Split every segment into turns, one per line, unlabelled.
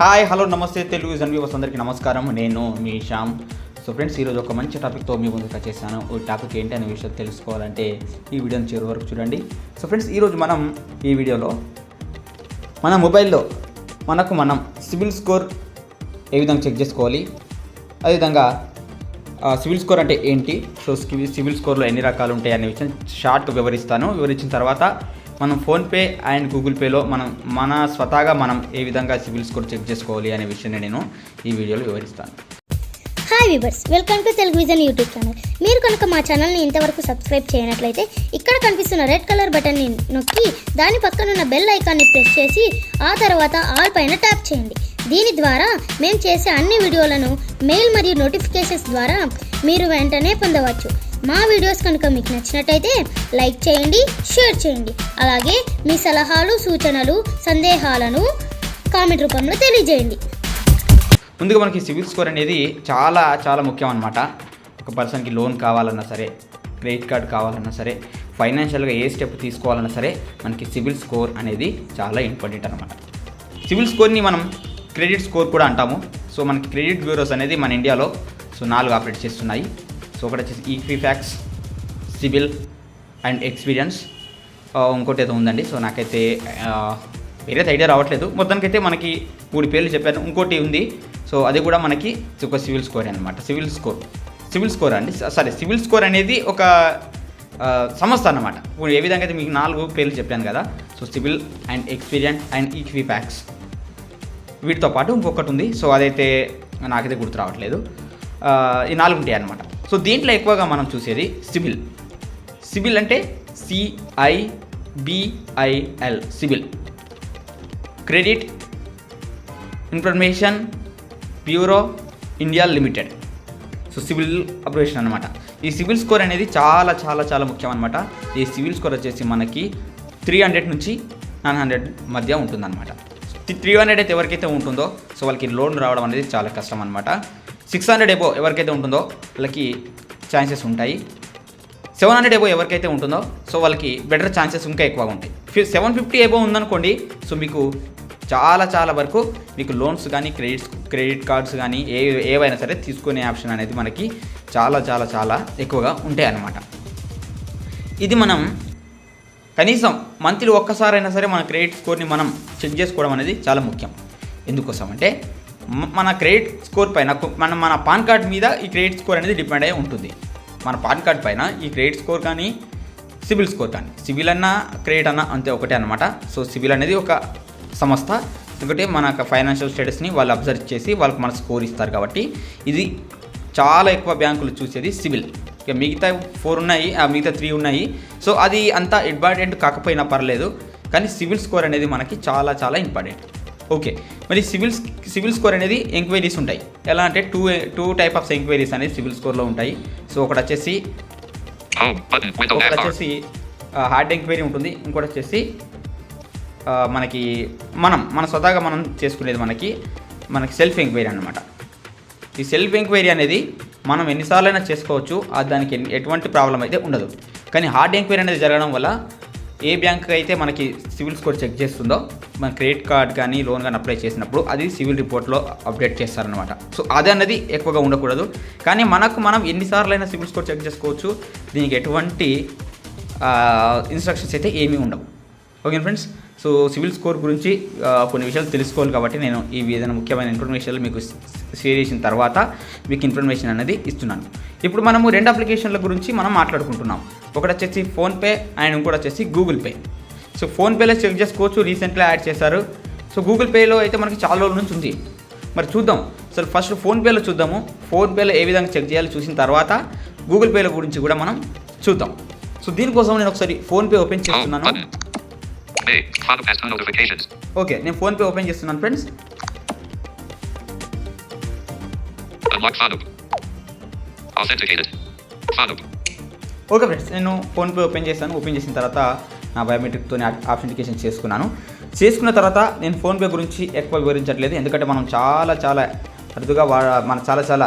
Hi hello నమస్తే Telugu Jan viewers అందరికీ నమస్కారం. నేను మీ శ్యామ్. సో ఫ్రెండ్స్ ఈరోజు ఒక మంచి టాపిక్తో మీ ముందుకు వచ్చేసాను. ఈ టాపిక్ ఏంటి అనే విషయం తెలుసుకోవాలంటే ఈ వీడియోని చివరి వరకు చూడండి. సో ఫ్రెండ్స్ ఈరోజు మనం ఈ వీడియోలో మన మొబైల్లో మనకు మనం సిబిల్ స్కోర్ ఏ విధంగా చెక్ చేసుకోవాలి? అదేవిధంగా సివిల్ స్కోర్ అంటే ఏంటి? సో సివి- సివిల్ స్కోర్లో ఎన్ని రకాలు ఉంటాయి అనే విషయం షార్ట్ వివరిస్తాను. వివరించిన తర్వాత మనం ఫోన్పే అండ్ గూగుల్ పేలో మనం మన స్వతహాగా మనం ఏ విధంగా సివిల్ స్కోర్ చెక్ చేసుకోవాలి అనే విషయాన్ని నేను ఈ వీడియోలో వివరిస్తాను.
Hi viewers welcome to Telugu Vision YouTube channel మీరు కనుక మా ఛానల్ని ఇంతవరకు సబ్స్క్రైబ్ చేయనట్లయితే ఇక్కడ కనిపిస్తున్న రెడ్ కలర్ బటన్ని నొక్కి దాని పక్కన ఉన్న బెల్ ఐకాన్ని ప్రెస్ చేసి ఆ తర్వాత ఆల్ పైన ట్యాప్ చేయండి. దీని ద్వారా మేము చేసే అన్ని వీడియోలను మెయిల్ మరియు నోటిఫికేషన్స్ ద్వారా మీరు వెంటనే పొందవచ్చు. మా వీడియోస్ కనుక మీకు నచ్చినట్టయితే లైక్ చేయండి షేర్ చేయండి. అలాగే మీ సలహాలు సూచనలు సందేహాలను కామెంట్ రూపంలో తెలియజేయండి.
ముందుగా మనకి సివిల్ స్కోర్ అనేది చాలా చాలా ముఖ్యం అనమాట ఒక పర్సన్కి లోన్ కావాలన్నా సరే క్రెడిట్ కార్డ్ కావాలన్నా సరే ఫైనాన్షియల్గా ఏ స్టెప్ తీసుకోవాలన్నా సరే మనకి సివిల్ స్కోర్ అనేది చాలా ఇంపార్టెంట్ అనమాట సివిల్ స్కోర్ని మనం క్రెడిట్ స్కోర్ కూడా అంటాము. సో మనకి క్రెడిట్ బ్యూరోస్ అనేది మన ఇండియాలో సో నాలుగు ఆపరేట్ చేస్తున్నాయి. సో ఒకటి వచ్చేసి ఈక్విఫ్యాక్స్ సిబిల్ అండ్ ఎక్స్పీరియన్స్ ఇంకోటి ఏదో ఉందండి. సో నాకైతే ఆ, వేరే ఐడియా రావట్లేదు. మొత్తానికైతే మనకి మూడు పేర్లు చెప్పాను. ఇంకోటి ఉంది. సో అది కూడా మనకి ఒక సివిల్ స్కోర్ అనమాట సివిల్ స్కోర్. సివిల్ స్కోర్ అండి. సరే సివిల్ స్కోర్ అనేది ఒక సంస్థ అనమాట ఇప్పుడు ఏ విధంగా అయితే మీకు నాలుగు పేర్లు చెప్పాను కదా. So CIBIL and Experian and Equifax వీటితో పాటు ఇంకొకటి ఉంది. సో అదైతే నాకైతే గుర్తు రావట్లేదు. ఈ నాలుగు ఉంటాయి అనమాట సో దీంట్లో ఎక్కువగా మనం చూసేది సివిల్ సిబిల్ అంటే CIBIL CIBIL credit information bureau India limited. So CIBIL అప్రవేషన్ అనమాట ఈ సివిల్ స్కోర్ అనేది చాలా చాలా చాలా ముఖ్యం అనమాట ఈ సివిల్ స్కోర్ వచ్చేసి మనకి త్రీ హండ్రెడ్ నుంచి నైన్ హండ్రెడ్ మధ్య ఉంటుందన్నమాట. త్రీ హండ్రెడ్ అయితే ఎవరికైతే ఉంటుందో సో వాళ్ళకి లోన్ రావడం అనేది చాలా కష్టం అనమాట సిక్స్ హండ్రెడ్ ఎబో ఎవరికైతే ఉంటుందో వాళ్ళకి ఛాన్సెస్ ఉంటాయి. సెవెన్ హండ్రెడ్ ఎబో ఎవరికైతే ఉంటుందో సో వాళ్ళకి బెటర్ ఛాన్సెస్ ఇంకా ఎక్కువగా ఉంటాయి. సెవెన్ ఫిఫ్టీ ఎబో ఉందనుకోండి సో మీకు చాలా చాలా వరకు మీకు లోన్స్ కానీ క్రెడిట్స్ క్రెడిట్ కార్డ్స్ కానీ ఏ ఏవైనా సరే తీసుకునే ఆప్షన్ అనేది మనకి చాలా చాలా చాలా ఎక్కువగా ఉంటాయి అన్నమాట. ఇది మనం కనీసం మంత్లీ ఒక్కసారైనా సరే మన క్రెడిట్ స్కోర్ని మనం చెక్ చేసుకోవడం అనేది చాలా ముఖ్యం. ఎందుకోసం అంటే మన క్రెడిట్ స్కోర్ పైన మన మన పాన్ కార్డ్ మీద ఈ క్రెడిట్ స్కోర్ అనేది డిపెండ్ అయి ఉంటుంది. మన పాన్ కార్డ్ పైన ఈ క్రెడిట్ స్కోర్ కానీ సివిల్ స్కోర్ కానీ సివిల్ అన్నా క్రెడిట్ అన్నా అంతే ఒకటే అనమాట సో సివిల్ అనేది ఒక సంస్థ. ఎందుకంటే మన ఫైనాన్షియల్ స్టేటస్ని వాళ్ళు అబ్జర్వ్ చేసి వాళ్ళకి మన స్కోర్ ఇస్తారు కాబట్టి ఇది చాలా ఎక్కువ బ్యాంకులు చూసేది సివిల్ ఇక మిగతా ఫోర్ ఉన్నాయి ఆ మిగతా త్రీ ఉన్నాయి. సో అది అంత ఇంపార్టెంట్ కాకపోయినా పర్లేదు. కానీ సివిల్ స్కోర్ అనేది మనకి చాలా చాలా ఇంపార్టెంట్. ఓకే. మరి సివిల్ సివిల్ స్కోర్ అనేది ఎంక్వైరీస్ ఉంటాయి. ఎలా అంటే two two type of enquiries అనేది సివిల్ స్కోర్లో ఉంటాయి. సో ఒకటి వచ్చేసి.
Window
ఒకటి. వచ్చేసి హార్డ్ ఎంక్వైరీ ఉంటుంది. ఇంకోటి వచ్చేసి మనకి మనం మన స్వతహాగా మనం చేసుకునేది మనకి మనకి సెల్ఫ్ ఎంక్వైరీ అనమాట ఈ సెల్ఫ్ ఎంక్వైరీ అనేది మనం ఎన్నిసార్లైనా చేసుకోవచ్చు. ఆ దానికి ఎటువంటి ప్రాబ్లం అయితే ఉండదు. కానీ హార్డ్ ఎంక్వైరీ అనేది జరగడం వల్ల ఏ బ్యాంక్ అయితే మనకి సివిల్ స్కోర్ చెక్ చేస్తుందో మన క్రెడిట్ కార్డ్ కానీ లోన్ కానీ అప్లై చేసినప్పుడు అది సివిల్ రిపోర్ట్లో అప్డేట్ చేస్తారనమాట సో అది అన్నది ఎక్కువగా ఉండకూడదు. కానీ మనకు మనం ఎన్నిసార్లైనా సివిల్ స్కోర్ చెక్ చేసుకోవచ్చు. దీనికి ఎటువంటి ఇన్స్ట్రక్షన్స్ అయితే ఏమీ ఉండవు. Okay friends? So CIBIL score గురించి కొన్ని విషయాలు తెలుసుకోవాలి కాబట్టి నేను ఈ ఏదైనా ముఖ్యమైన ఇన్ఫర్మేషన్లు మీకు షేర్ చేసిన తర్వాత మీకు ఇన్ఫర్మేషన్ అనేది ఇస్తున్నాను. ఇప్పుడు మనము రెండు అప్లికేషన్ల గురించి మనం మాట్లాడుకుంటున్నాం. ఒకటి వచ్చేసి ఫోన్పే అండ్ ఇంకోటి వచ్చేసి గూగుల్ పే. సో ఫోన్పేలో చెక్ చేసుకోవచ్చు రీసెంట్గా యాడ్ చేశారు. సో గూగుల్ పేలో అయితే మనకి చాలా రోజుల నుంచి ఉంది. మరి చూద్దాం. సో ఫస్ట్ ఫోన్పేలో చూద్దాము. ఫోన్పేలో ఏ విధంగా చెక్ చేయాలో చూసిన తర్వాత గూగుల్ పేల గురించి కూడా మనం చూద్దాం. సో దీనికోసం నేను ఒకసారి ఫోన్పే ఓపెన్ చేస్తున్నాను. ఓకే నేను ఫోన్పే ఓపెన్ చేస్తున్నాను ఫ్రెండ్స్. ఓకే ఫ్రెండ్స్ నేను ఫోన్పే ఓపెన్ చేశాను. ఓపెన్ చేసిన తర్వాత బయోమెట్రిక్తో ఆథెంటికేషన్ చేసుకున్నాను. చేసుకున్న తర్వాత నేను ఫోన్పే గురించి ఎక్కువ వివరించట్లేదు. ఎందుకంటే మనం చాలా చాలా అరుదుగా వా మనం చాలా చాలా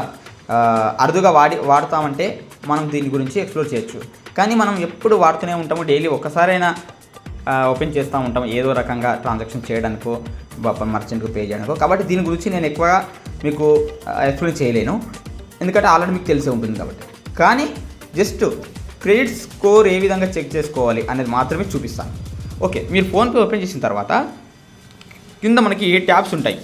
అరుదుగా వాడి వాడతామంటే మనం దీని గురించి ఎక్స్ప్లోర్ చేయొచ్చు. కానీ మనం ఎప్పుడు వాడుతూనే ఉంటాము. డైలీ ఒక్కసారైనా ఓపెన్ చేస్తూ ఉంటాం ఏదో రకంగా ట్రాన్సాక్షన్ చేయడానికో మర్చెంట్కు పే చేయడానికో. కాబట్టి దీని గురించి నేను ఎక్కువగా మీకు ఎక్స్ప్లెయిన్ చేయలేను. ఎందుకంటే ఆల్రెడీ మీకు తెలిసే ఉంటుంది కాబట్టి. కానీ జస్ట్ క్రెడిట్ స్కోర్ ఏ విధంగా చెక్ చేసుకోవాలి అనేది మాత్రమే చూపిస్తాను. ఓకే మీరు ఫోన్పే ఓపెన్ చేసిన తర్వాత కింద మనకి ట్యాబ్స్ ఉంటాయి.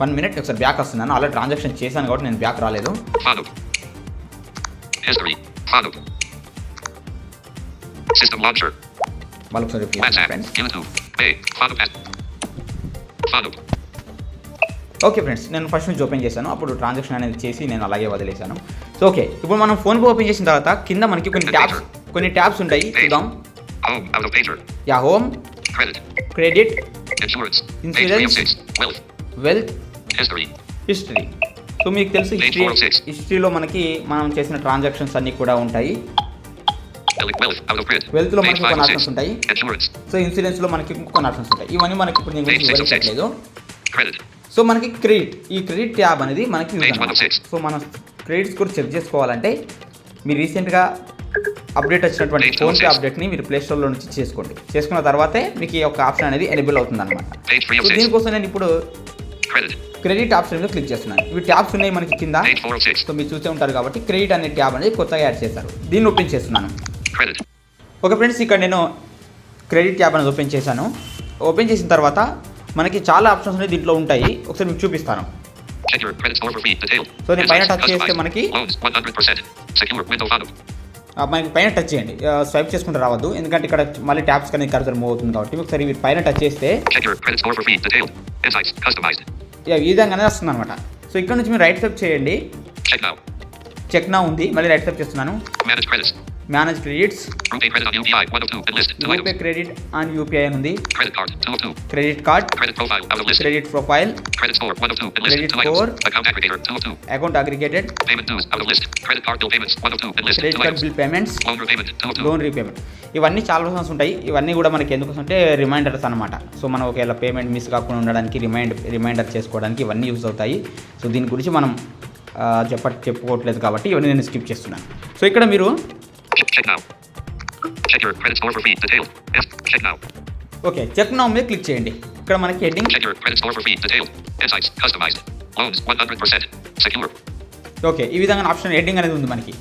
వన్ మినిట్ ఒకసారి బ్యాక్ వస్తున్నాను. ఆల్రెడీ ట్రాన్సాక్షన్ చేశాను కాబట్టి నేను బ్యాక్ రాలేదు. వాళ్ళు ఒకసారి ఓకే ఫ్రెండ్స్ నేను ఫస్ట్ నుంచి ఓపెన్ చేశాను అప్పుడు ట్రాన్సాక్షన్ అనేది చేసి నేను అలాగే వదిలేశాను సో ఓకే ఇప్పుడు మనం ఫోన్పే ఓపెన్ చేసిన తర్వాత కింద మనకి కొన్ని ట్యాబ్స్ కొన్ని ట్యాబ్స్ ఉంటాయి చూద్దాం. Yeah home. Credit
Insurance. Page 3 of
Insurance.
6. Wealth.
Wealth. History so మీకు తెలుసు హిస్టరీ
406.
హిస్టరీలో మనకి మనం చేసిన ట్రాన్సాక్షన్స్ అన్నీ కూడా ఉంటాయి లో
Page
మనకి కొన్ని
5 of
ఆప్షన్స్
6.
ఉంటాయి. సో ఇన్సూరెన్స్లో మనకి ఇంకొన్ని ఆప్షన్స్ ఉంటాయి ఇవన్నీ మనకి ఇప్పుడు నేను. వివరించట్లేదు
Credit.
సో మనకి క్రెడిట్ ఈ క్రెడిట్ ట్యాబ్ అనేది మనకి. సో మనం క్రెడిట్ స్కోర్ చెక్ చేసుకోవాలంటే మీరు రీసెంట్గా అప్డేట్ వచ్చినటువంటి ఫోన్పే. అప్డేట్ని మీరు ప్లే స్టోర్లో నుంచి చేసుకోండి చేసుకున్న తర్వాతే మీకు ఈ యొక్క ఆప్షన్ అనేది ఎనేబుల్ అవుతుంది అనమాట
Page 3
సో
of 6.
దీనికోసం నేను ఇప్పుడు. క్రెడిట్ ఆప్షన్ మీద క్లిక్ చేస్తున్నాను ఇవి ట్యాబ్స్ ఉన్నాయి మనకి కింద
Page 4 of 6.
సో మీరు చూసే ఉంటారు కాబట్టి క్రెడిట్ అనే ట్యాబ్ అనేది కొత్తగా యాడ్ చేశారు దీన్ని ఓపెన్ చేస్తున్నాను. ఓకే ఫ్రెండ్స్ ఇక్కడ నేను క్రెడిట్ ట్యాబ్ అనేది ఓపెన్ చేశాను ఓపెన్ చేసిన తర్వాత మనకి చాలా ఆప్షన్స్ అనేది దీంట్లో ఉంటాయి. ఒకసారి మీకు చూపిస్తాను. So, నేను పైన touch చేస్తే. మనకి-
Loans 100%. Secure. Window follow.
ఆ, మనకి పైన టచ్ చేయండి. స్వైప్ చేసుకుంటే రావద్దు. ఎందుకంటే ఇక్కడ మళ్ళీ ట్యాబ్స్ అనేది కర్సర్ మూవ్ అవుతుంది కాబట్టి ఒకసారి మీరు పైన టచ్ చేస్తే ఈ విధంగానే వస్తుంది అనమాట సో ఇక్కడ నుంచి మీరు రైట్ స్వైప్ చేయండి. చెక్ నా ఉంది. మళ్ళీ రైట్ స్వైప్ చేస్తున్నాను. Manage credits
Rupee credit on UPI 1 of 2. And list 2
RuPay
items.
Credit and UPI అని ఉంది
Credit card 2 of 2.
Credit card. Credit profile
Credit score 1 of 2. And list
Credit
2 items.
score.
Account aggregator 2 of 2.
Account aggregated
Payment dues out of list. Credit card bill payments 1 of 2. And list
credit
2
card. Bill payments
Loan repayment 2 of 2.
Loan repayment ఇవన్నీ చాలా options ఉంటాయి ఇవన్నీ కూడా మనకి ఎందుకోసం అంటే reminders అనమాట so మనం ఒకవేళ పేమెంట్ మిస్ కాకుండా ఉండడానికి రిమైండ్ రిమైండర్ చేసుకోవడానికి ఇవన్నీ యూజ్ అవుతాయి సో దీని గురించి మనం చెప్ప చెప్పుకోవట్లేదు కాబట్టి ఇవన్నీ నేను స్కిప్ చేస్తున్నాను సో ఇక్కడ మీరు
Check, now. Check your credit score for fee detail. If, check now.
Okay check now మీద క్లిక్ చేయండి ఇక్కడ మనకి heading
Check your credit score for fee detail. Insights, customized. Loans 100%. Secure.
Okay ఈ విధంగా option heading అనేది ఉంది మనకి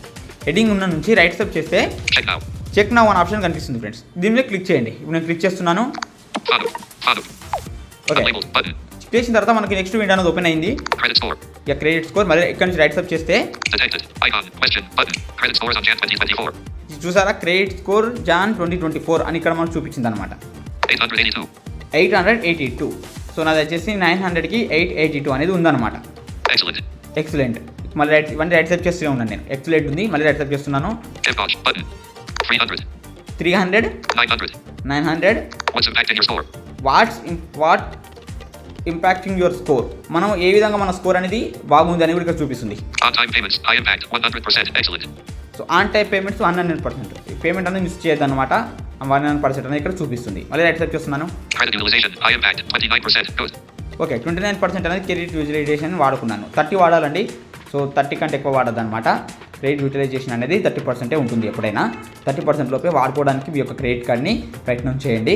heading ఉన్న నుంచి రైట్ స్టెప్ చేస్తే
Check now.
చెక్ నౌ అనే ఆప్షన్ కనిపిస్తుంది ఫ్రెండ్స్ దీని మీద క్లిక్ చేయండి ఇప్పుడు నేను క్లిక్ చేస్తున్నాను
Follow. Follow.
Okay
Unlabeled button.
చేసిన తర్వాత మనకి నెక్స్ట్ విండో అనేది ఓపెన్ అయింది. ఇక క్రెడిట్ స్కోర్ మళ్ళీ ఇక్కడ నుంచి రైట్ స్టెప్ చేస్తే
Detected. Icon. Question. Button. Credit scores on Jan 2024.
ఇది చూసారా credit score Jan twenty twenty four అని ఇక్కడ మనకు చూపించింది అనమాట
882.
Eight hundred eighty two so నాది వచ్చేసి నైన్ హండ్రెడ్కి ఎయిట్ ఎయిటీ టూ అనేది ఉందన్నమాట. ఎక్సలెంట్ మళ్ళీ రైట్ ఇవన్నీ రైట్ సెప్ చేస్తూనే ఉన్నాను నేను ఎక్సలెంట్ ఉంది మళ్ళీ రైట్ సెప్ చేస్తున్నాను
Inbox. Button. 300.
Three hundred
900.
Nine hundred? What's what impacting your score మనం ఏ విధంగా మన స్కోర్ అనేది బాగుంది అని కూడా ఇక్కడ చూపిస్తుంది
On time payments. High impact. 100%. Excellent.
So on type payments one hundred percent payment అనేది మిస్ చేయొద్దు అనమాట వన్ హండ్రెడ్ పర్సెంట్ అనేది ఇక్కడ చూపిస్తుంది మళ్ళీ రైట్ సెప్ చేస్తున్నాను
Credit utilization. High impact. 29%. Good.
Okay twenty nine percent అనేది క్రెడిట్ యూటిలైజేషన్ వాడుకున్నాను థర్టీ వాడాలండి సో థర్టీ కంటే ఎక్కువ వాడద్దు అనమాట క్రెడిట్ యూటిలైజేషన్ అనేది థర్టీ పర్సెంటే ఉంటుంది ఎప్పుడైనా. థర్టీ పర్సెంట్ లోపే వాడుకోవడానికి మీ యొక్క క్రెడిట్ కార్డ్ని ప్రయత్నం చేయండి.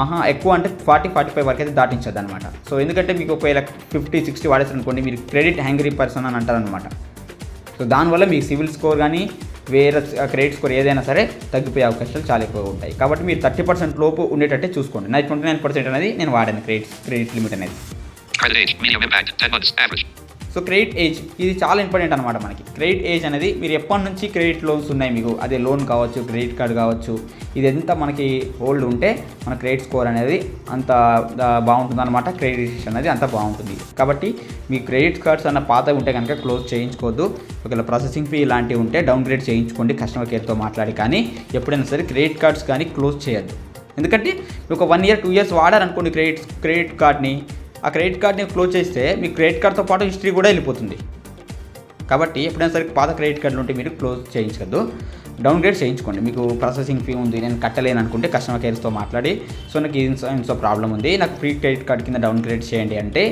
మహా ఎక్కువ అంటే ఫార్టీ ఫార్టీ ఫైవ్ వరకు అయితే దాటించదు అనమాట సో ఎందుకంటే మీకు ఒకవేళ ఫిఫ్టీ సిక్స్టీ వాడేసారు అనుకోండి మీరు క్రెడిట్ హ్యాంగరీ పర్సన్ అని అంటారనమాట సో దానివల్ల మీ సివిల్ స్కోర్ కానీ వేరే క్రెడిట్ స్కోర్ ఏదైనా సరే తగ్గిపోయే అవకాశాలు చాలా ఎక్కువ ఉంటాయి. కాబట్టి మీరు థర్టీ పర్సెంట్ లోపు ఉండేటట్టే చూసుకోండి. నా ట్వంటీ నైన్ పర్సెంట్ అనేది నేను వాడాను క్రెడిట్ క్రెడిట్ లిమిట్ అనేది. సో క్రెడిట్ ఏజ్ ఇది చాలా ఇంపార్టెంట్ అనమాట మనకి. క్రెడిట్ ఏజ్ అనేది మీరు ఎప్పటి నుంచి క్రెడిట్ లోన్స్ ఉన్నాయి మీకు? అదే లోన్ కావచ్చు క్రెడిట్ కార్డ్ కావచ్చు ఇది ఎంత మనకి హోల్డ్ ఉంటే మన క్రెడిట్ స్కోర్ అనేది అంత బాగుంటుంది అనమాట క్రెడిట్ అనేది అంత బాగుంటుంది. కాబట్టి మీ క్రెడిట్ కార్డ్స్ అన్న పాత ఉంటే కనుక క్లోజ్ చేయించుకోవద్దు. ఒకవేళ ప్రాసెసింగ్ ఫీ ఇలాంటివి ఉంటే డౌన్ గ్రేడ్ చేయించుకోండి కస్టమర్ కేర్తో మాట్లాడి. కానీ ఎప్పుడైనా సరే క్రెడిట్ కార్డ్స్ కానీ క్లోజ్ చేయొద్దు. ఎందుకంటే ఒక వన్ ఇయర్ టూ ఇయర్స్ వాడారనుకోండి క్రెడిట్ క్రెడిట్ కార్డ్ని ఆ క్రెడిట్ కార్డ్ని క్లోజ్ చేస్తే మీ క్రెడిట్ కార్డ్తో పాటు హిస్టరీ కూడా వెళ్ళిపోతుంది. కాబట్టి ఎప్పుడైనా సరే పాత క్రెడిట్ కార్డులు ఉంటే మీరు క్లోజ్ చేయించద్దు. డౌన్గ్రేడ్ చేయించుకోండి. మీకు ప్రాసెసింగ్ ఫీ ఉంది నేను కట్టలేను అనుకుంటే కస్టమర్ కేర్స్తో మాట్లాడి సో నాకు ఇన్సో ఇన్సో ప్రాబ్లం ఉంది నాకు ఫ్రీ క్రెడిట్ కార్డ్ కింద డౌన్గ్రేడ్ చేయండి అంటే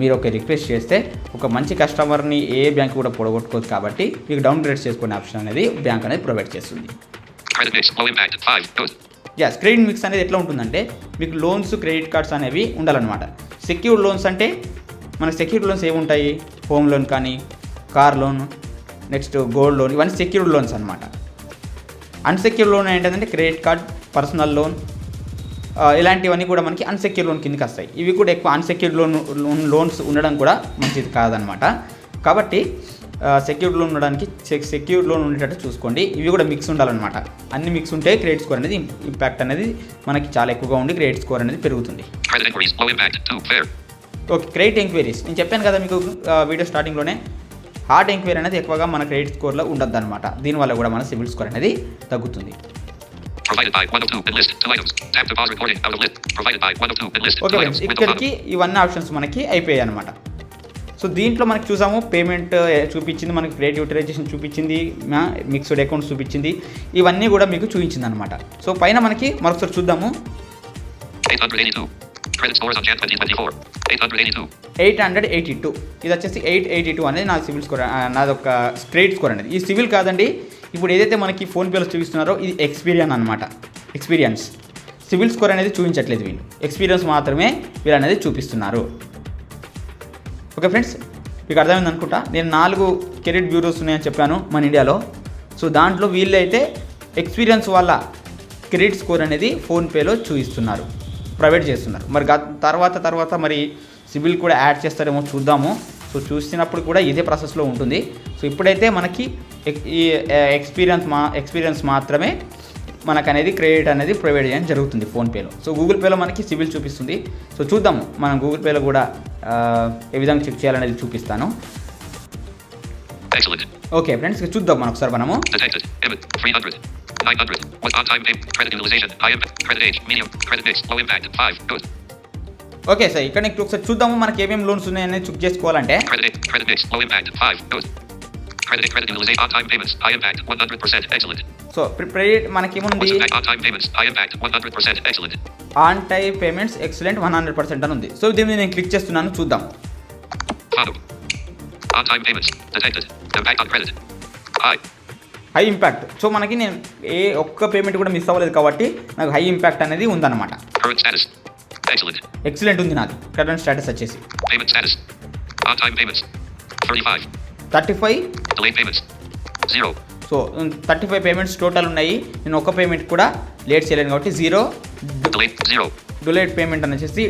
మీరు ఒక రిక్వెస్ట్ చేస్తే ఒక మంచి కస్టమర్ని ఏ బ్యాంక్ కూడా పొడగొట్టుకోవచ్చు కాబట్టి మీకు డౌన్గ్రేడ్ చేసుకునే ఆప్షన్ అనేది బ్యాంక్ అనేది ప్రొవైడ్ చేస్తుంది. యా క్రెడిట్ మిక్స్ అనేది ఎట్లా ఉంటుందంటే మీకు లోన్స్ క్రెడిట్ కార్డ్స్ అనేవి ఉండాలన్నమాట. సెక్యూర్డ్ లోన్స్ అంటే మన సెక్యూర్డ్ లోన్స్ ఏముంటాయి? హోమ్ లోన్ కానీ car loan next gold loan ఇవన్నీ సెక్యూర్డ్ లోన్స్ అనమాట అన్సెక్యూర్డ్ లోన్ ఏంటంటే క్రెడిట్ కార్డ్ పర్సనల్ లోన్ ఇలాంటివన్నీ కూడా మనకి అన్సెక్యూర్డ్ లోన్ కిందకి వస్తాయి. ఇవి కూడా ఎక్కువ అన్సెక్యూర్డ్ లోన్ లోన్ లోన్స్ ఉండడం కూడా మంచిది కాదనమాట కాబట్టి సెక్యూర్ లోన్ ఉండడానికి సెక్యూర్ లోన్ ఉండేటట్టు చూసుకోండి ఇవి కూడా మిక్స్ ఉండాలన్నమాట అన్ని మిక్స్ ఉంటే క్రెడిట్ స్కోర్ అనేది ఇంపాక్ట్ అనేది మనకి చాలా ఎక్కువగా ఉండి క్రెడిట్ స్కోర్ అనేది పెరుగుతుంది
Credit inquiries. Low impact. 2. Fair.
Okay credit enquiries నేను చెప్పాను కదా మీకు వీడియో స్టార్టింగ్లోనే హార్డ్ ఎంక్వైరీ అనేది ఎక్కువగా మన క్రెడిట్ స్కోర్లో ఉండద్దు అనమాట దీనివల్ల కూడా మన సివిల్ స్కోర్ అనేది తగ్గుతుంది
Provided by 102 and list. 2 items. Tap to pause recording. Out of list. Provided by 102 and list. 2
okay ఇక్కడికి ఇవన్నీ ఆప్షన్స్ మనకి అయిపోయాయి అనమాట సో దీంట్లో మనకి చూసాము పేమెంట్ చూపించింది మనకి క్రెడిట్ యూటిలైజేషన్ చూపించింది మిక్స్డ్ అకౌంట్స్ చూపించింది. ఇవన్నీ కూడా మీకు చూపించింది అనమాట సో పైన మనకి మరొకసారి చూద్దాము.
882. Credit scores on Jan 2024. 882.
Eight hundred eighty two ఇది వచ్చేసి ఎయిట్ ఎయిటీ టూ అనేది నా సివిల్ స్కోర్ నాది ఒక క్రెడిట్ స్కోర్ అనేది. ఈ సివిల్ కాదండి ఇప్పుడు ఏదైతే మనకి ఫోన్పేలో చూపిస్తున్నారో ఇది ఎక్స్పీరియన్ అనమాట ఎక్స్పీరియన్స్ సివిల్ స్కోర్ అనేది చూపించట్లేదు వీళ్ళు. ఎక్స్పీరియన్స్ మాత్రమే వీళ్ళు అనేది చూపిస్తున్నారు. ఓకే ఫ్రెండ్స్ మీకు అర్థమైంది అనుకుంటా? నేను నాలుగు కెరీర్ బ్యూరోస్ ఉన్నాయని చెప్పాను మన ఇండియాలో. సో దాంట్లో వీళ్ళైతే ఎక్స్పీరియన్స్ వల్ల క్రెడిట్ స్కోర్ అనేది ఫోన్పేలో చూపిస్తున్నారు ప్రొవైడ్ చేస్తున్నారు. మరి తర్వాత తర్వాత మరి సిబిల్ కూడా యాడ్ చేస్తారేమో చూద్దాము. సో చూసినప్పుడు కూడా ఇదే ప్రాసెస్లో ఉంటుంది. సో ఇప్పుడైతే మనకి ఈ ఎక్స్పీరియన్స్ మా ఎక్స్పీరియన్స్ మాత్రమే మనకు అనేది క్రెడిట్ అనేది ప్రొవైడ్ చేయడం జరుగుతుంది ఫోన్పేలో సో గూగుల్ పేలో మనకి సిబిల్ చూపిస్తుంది సో చూద్దాము మనం గూగుల్ పేలో కూడా ఏ విధంగా చెక్ చేయాలనేది చూపిస్తాను. ఓకే ఫ్రెండ్స్ చూద్దాం మనం ఒకసారి మనము
Detected. Debit. 300. 900. Was on time payment. Credit utilization. High impact. Credit age. Medium. Credit mix. Low impact. 5. Good.
Okay sir ఇక్కడ నీకు ఒకసారి చూద్దాము మనకి ఏమేమి లోన్స్ ఉన్నాయనేది చెక్ చేసుకోవాలంటే
Credit. Credit mix. Low impact. 5. Good. Credit. Credit utilization. On time payments. High impact. 100%. Excellent.
So credit మనకి ఏముంది
Was impact. On time payments. High impact. 100%. Excellent.
On time payments excellent one hundred percent అని ఉంది so దీన్ని నేను click చేస్తున్నాను చూద్దాం. High impact so మనకి నేను ఏ ఒక్క పేమెంట్ కూడా మిస్ అవ్వలేదు కాబట్టి నాకు హై ఇంపాక్ట్ అనేది ఉందన్నమాట. ఎక్సలెంట్ ఉంది నాది కరెంట్ స్టేటస్ వచ్చేసి
Payment status. On time payments. 35.
Thirty five.
0.
So thirty five payments total ఉన్నాయి నేను ఒక పేమెంట్ కూడా లేట్ చేయలేను కాబట్టి జీరో.
0.
డిలేట్ పేమెంట్ అని వచ్చేసి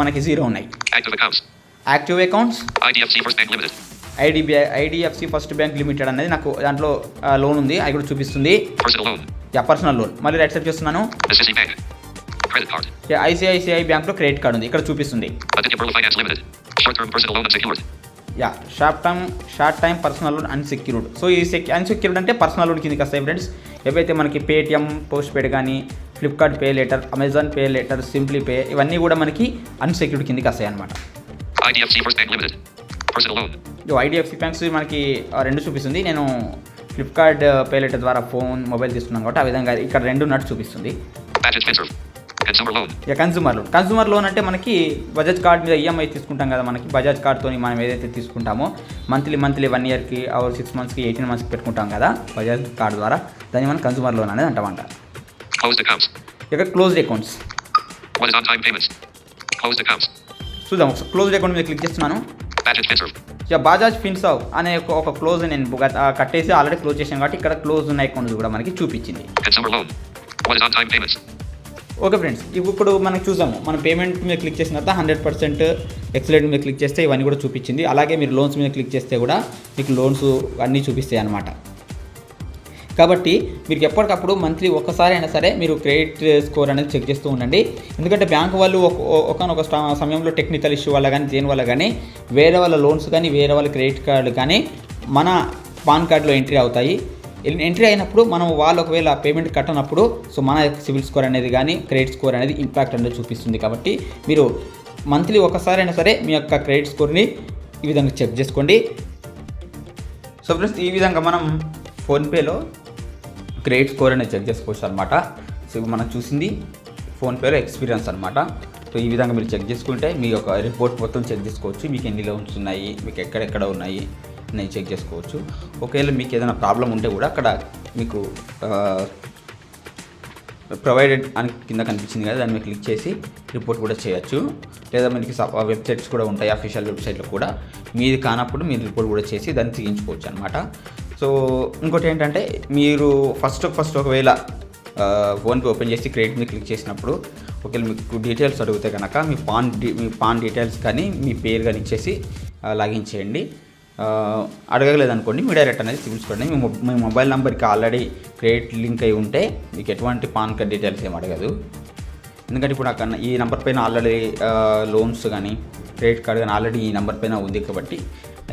మనకి జీరో ఉన్నాయి. Active accounts. IDBI IDFC first bank limited అనేది నాకు దాంట్లో లోన్ ఉంది అది కూడా చూపిస్తుంది. యా పర్సనల్ లోన్ మళ్ళీ రైట్ సైడ్ చేస్తున్నాను. ఐసిఐసిఐ బ్యాంక్లో క్రెడిట్ కార్డ్ ఉంది ఇక్కడ చూపిస్తుంది yeah short time short time personal loan unsecured so ఈ సెక్ అన్సెక్యూర్డ్ అంటే పర్సనల్ లోన్ కిందకి వస్తాయి ఫ్రెండ్స్. ఏవైతే మనకి పేటిఎం పోస్ట్ పేడ్ కానీ Flipkart Pay Later Amazon Pay Later simply pay ఇవన్నీ కూడా మనకి అన్సెక్యూర్డ్ కిందకి వస్తాయి అనమాట. ఐడిఎఫ్సి బ్యాంక్స్ మనకి రెండు చూపిస్తుంది. నేను ఫ్లిప్కార్ట్ పే లెటర్ ద్వారా ఫోన్ మొబైల్ తీసుకున్నాను కాబట్టి ఆ విధంగా ఇక్కడ రెండు నట్టు చూపిస్తుంది. ఇక కన్సూమర్ లోన్ కన్సూమర్ లోన్ అంటే మనకి బజాజ్ కార్డ్ మీద ఈఎంఐ తీసుకుంటాం కదా మనకి. బజాజ్ కార్డ్తో మనం ఏదైతే తీసుకుంటామో మంత్లీ మంత్లీ వన్ ఇయర్కి ఆర్ సిక్స్ మంత్స్కి ఎయిటీన్ మంత్స్కి పెట్టుకుంటాం కదా బజాజ్ కార్డ్ ద్వారా. దాన్ని మనం కన్సూమర్ లోన్ అనేది అంటామంట. ఇక క్లోజ్డ్ అకౌంట్స్. చూద్దాం ఒకసారి. క్లోజ్డ్ అకౌంట్ మీద క్లిక్ చేస్తున్నాను. బాజాజ్ ఫిన్సవ్ అనే ఒక- క్లోజ్ నేను కట్టేసి ఆల్రెడీ క్లోజ్ చేశాను కాబట్టి ఇక్కడ క్లోజ్ ఉన్న అకౌంట్స్ కూడా మనకి చూపించింది. ఓకే ఫ్రెండ్స్ ఇప్పుడు మనం చూసాము మన పేమెంట్ మీద క్లిక్ చేసిన తర్వాత హండ్రెడ్ పర్సెంట్ ఎక్సలెంట్ మీద క్లిక్ చేస్తే ఇవన్నీ కూడా చూపించింది. అలాగే మీరు లోన్స్ మీద క్లిక్ చేస్తే కూడా మీకు లోన్స్ అన్నీ చూపిస్తాయి అన్నమాట. కాబట్టి మీరు ఎప్పటికప్పుడు మంత్లీ ఒక్కసారి అయినా సరే మీరు క్రెడిట్ స్కోర్ అనేది చెక్ చేస్తూ ఉండండి. ఎందుకంటే బ్యాంక్ వాళ్ళు ఒక- ఒకనొక సమయంలో టెక్నికల్ ఇష్యూ వల్ల కానీ దేని వల్ల కానీ వేరే వాళ్ళ లోన్స్ కానీ వేరే వాళ్ళ క్రెడిట్ కార్డు కానీ మన పాన్ కార్డులో ఎంట్రీ అవుతాయి. ఎంట్రీ అయినప్పుడు మనం వాళ్ళు ఒకవేళ పేమెంట్ కట్టనప్పుడు సో మన సివిల్ స్కోర్ అనేది కానీ క్రెడిట్ స్కోర్ అనేది ఇంపాక్ట్ అనేది చూపిస్తుంది కాబట్టి మీరు మంత్లీ ఒకసారి అయినా సరే మీ యొక్క క్రెడిట్ స్కోర్ని ఈ విధంగా చెక్ చేసుకోండి. సో ఫ్రెండ్స్ ఈ విధంగా మనం ఫోన్పేలో క్రెడిట్ స్కోర్ అనేది చెక్ చేసుకోవచ్చు అనమాట సో మనం చూసింది ఫోన్పేలో ఎక్స్పీరియన్స్ అనమాట సో ఈ విధంగా మీరు చెక్ చేసుకుంటే మీ యొక్క రిపోర్ట్ మొత్తం చెక్ చేసుకోవచ్చు. మీకు ఎన్ని లోన్స్ ఉన్నాయి? మీకు ఎక్కడెక్కడ ఉన్నాయి? నేను చెక్ చేసుకోవచ్చు. ఒకవేళ మీకు ఏదైనా ప్రాబ్లం ఉంటే కూడా అక్కడ మీకు ప్రొవైడెడ్ అని కింద కనిపించింది కదా దాన్ని క్లిక్ చేసి రిపోర్ట్ కూడా చేయొచ్చు. లేదా మనకి వెబ్సైట్స్ కూడా ఉంటాయి అఫీషియల్ వెబ్సైట్లో కూడా. మీది కానప్పుడు మీరు రిపోర్ట్ కూడా చేసి దాన్ని తీయించుకోవచ్చు అనమాట సో ఇంకోటి ఏంటంటే మీరు ఫస్ట్ ఫస్ట్ ఒకవేళ ఫోన్పే ఓపెన్ చేసి క్రెడిట్ మీద క్లిక్ చేసినప్పుడు ఒకవేళ మీకు డీటెయిల్స్ అడిగితే కనుక మీ పాన్ మీ పాన్ డీటెయిల్స్ కానీ మీ పేరు కానీ ఇచ్చేసి లాగిన్ చేయండి. అడగలేదనుకోండి అడగలేదు అనుకోండి మీ డైరెక్ట్ అనేది చూపించుకోండి మీ మీ మొబైల్ నెంబర్కి ఆల్రెడీ క్రెడిట్ లింక్ అయి ఉంటే మీకు ఎటువంటి పాన్ కార్డ్ డీటెయిల్స్ ఏం అడగదు. ఎందుకంటే ఇప్పుడు అక్కడ ఈ నెంబర్ పైన ఆల్రెడీ లోన్స్ కానీ క్రెడిట్ కార్డ్ కానీ ఆల్రెడీ ఈ నెంబర్ పైన ఉంది కాబట్టి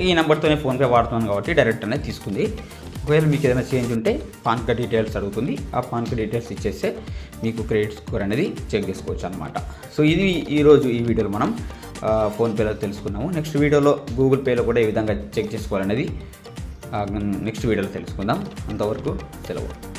ఈ నెంబర్తోనే ఫోన్పే వాడుతున్నాను కాబట్టి డైరెక్ట్ అనేది తీసుకుంది. ఒకవేళ మీకు ఏదైనా చేంజ్ ఉంటే పాన్ కార్డ్ డీటెయిల్స్ అడుగుతుంది. ఆ పాన్ కార్డ్ డీటెయిల్స్ ఇచ్చేస్తే మీకు క్రెడిట్ స్కోర్ అనేది చెక్ చేసుకోవచ్చు అనమాట సో ఇది ఈరోజు ఈ వీడియోలో మనం ఫోన్పేలో తెలుసుకున్నాము నెక్స్ట్ వీడియోలో గూగుల్ పేలో కూడా ఏ విధంగా చెక్ చేసుకోవాలనేది నెక్స్ట్ వీడియోలో తెలుసుకుందాం. అంతవరకు సెలవు.